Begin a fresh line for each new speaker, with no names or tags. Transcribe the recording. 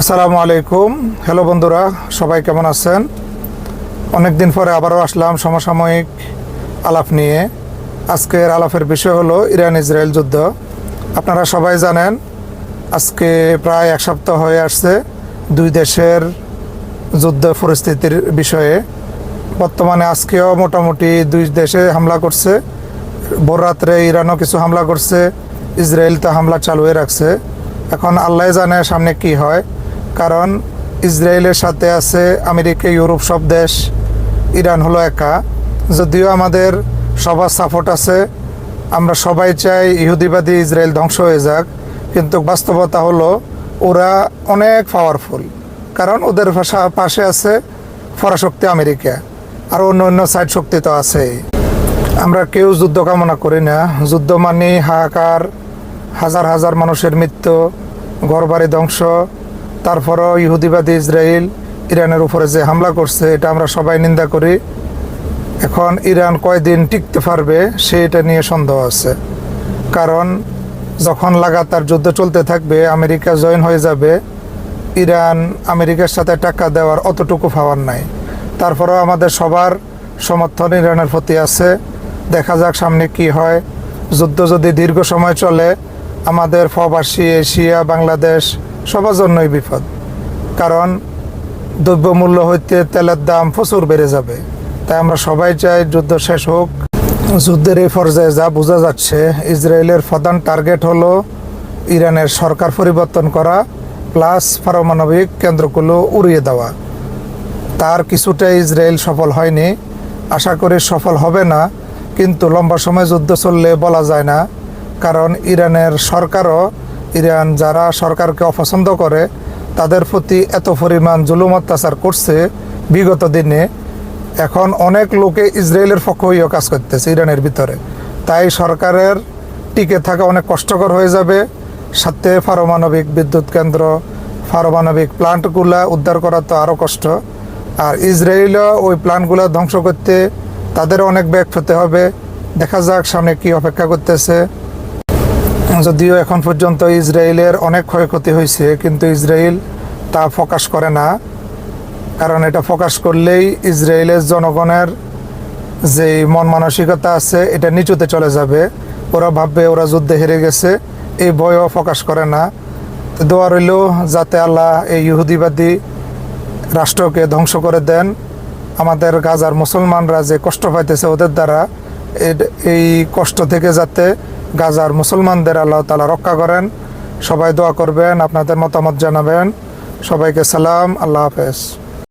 আসসালামু আলাইকুম। হ্যালো বন্ধুরা, সবাই কেমন আছেন? অনেক দিন পরে আবারও আসলাম সমসাময়িক আলাপ নিয়ে। আজকের আলাপের বিষয় হলো ইরান ইসরায়েল যুদ্ধ। আপনারা সবাই জানেন, আজকে প্রায় এক সপ্তাহ হয়ে আসছে দুই দেশের যুদ্ধ পরিস্থিতির বিষয়ে। বর্তমানে আজকেও মোটামুটি দুই দেশে হামলা করছে। ভোর রাত্রে ইরানও কিছু হামলা করছে, ইসরায়েল তো হামলা চালুয়ে রাখছে। এখন আল্লাহ জানে সামনে কি হয়। কারণ ইসরায়েলের সাথে আছে আমেরিকা, ইউরোপ সব দেশ, ইরান হলো একা। যদিও আমাদের সবার সাপোর্ট আছে, আমরা সবাই চাই ইহুদিবাদী ইসরায়েল ধ্বংস হয়ে যাক, কিন্তু বাস্তবতা হলো ওরা অনেক পাওয়ারফুল কারণ ওদের পাশা- আছে ফরাশক্তি আমেরিকা, আর অন্য অন্য সাইড শক্তি তো আছেই। আমরা কেউ যুদ্ধ কামনা করি না, যুদ্ধ মানে হাহাকার, হাজার হাজার মানুষের মৃত্যু, ঘরবাড়ি ধ্বংস তারপরও ইহুদিবাদী ইসরায়েল ইরানের উপরে যে হামলা করছে, এটা আমরা সবাই নিন্দা করি। এখন ইরান কয়দিন টিকতে পারবে সেটা নিয়ে সন্দেহ আছে। কারণ যখন লাগাতার যুদ্ধ চলতে থাকবে, আমেরিকা জয়েন হয়ে যাবে, ইরান আমেরিকার সাথে টাকা দেওয়ার অতটুকু পাওয়ার নাই। তারপরেও আমাদের সবার সমর্থন ইরানের প্রতি আছে। দেখা যাক সামনে কি হয়। যুদ্ধ যদি দীর্ঘ সময় চলে, আমাদের প্রবাসী এশিয়া, বাংলাদেশ সবার জন্যই বিপদ। কারণ দ্রব্যমূল্য হইতে তেলের দাম প্রচুর বেড়ে যাবে। তাই আমরা সবাই চাই যুদ্ধ শেষ হোক। যুদ্ধের এই পর্যায়ে যা বোঝা যাচ্ছে, ইসরায়েলের প্রধান টার্গেট হলো ইরানের সরকার পরিবর্তন করা, প্লাস পারমাণবিক কেন্দ্রগুলো উড়িয়ে দেওয়া। তার কিছুটা ইসরায়েল সফল হয়নি। আশা করি সফল হবে না, কিন্তু লম্বা সময় যুদ্ধ চললে বলা যায় না। কারণ ইরানের সরকারও ইরান যারা সরকারকে অপছন্দ করে, তাদের প্রতি এত পরিমাণ জুলুম অত্যাচার করছে বিগত দিনে। এখন অনেক লোকে ইসরায়েলের পক্ষ হয়েও কাজ করতেছে ইরানের ভিতরে। তাই সরকারের টিকে থাকা অনেক কষ্টকর হয়ে যাবে। সাথে পারমাণবিক বিদ্যুৎ কেন্দ্র, পারমাণবিক প্লান্টগুলা উদ্ধার করা তো আরও কষ্ট। আর ইসরায়েলও ওই প্ল্যানগুলো ধ্বংস করতে তাদের অনেক ব্যাগ পেতে হবে। দেখা যাক সামনে কি অপেক্ষা করতেছে। যদিও এখন পর্যন্ত ইসরায়েলের অনেক ক্ষয়ক্ষতি হয়েছে, কিন্তু ইসরায়েল তা প্রকাশ করে না। কারণ এটা প্রকাশ করলেই ইসরায়েলের জনগণের যে মন মানসিকতা আছে, এটা নিচুতে চলে যাবে। ওরা ভাববে ওরা যুদ্ধে হেরে গেছে, এই ভয়ও প্রকাশ করে না। দোয়া রইল যাতে আল্লাহ এই ইহুদিবাদী রাষ্ট্রকে ধ্বংস করে দেন। আমাদের গাজার মুসলমানরা যে কষ্ট পাইতেছে ওদের দ্বারা এই কষ্ট থেকে যাতে গাজার মুসলমানদের আল্লাহ তালা রক্ষা করেন। সবাই দোয়া করবেন, আপনাদের মতামত জানাবেন। সবাইকে সালাম, আল্লাহ হাফেজ।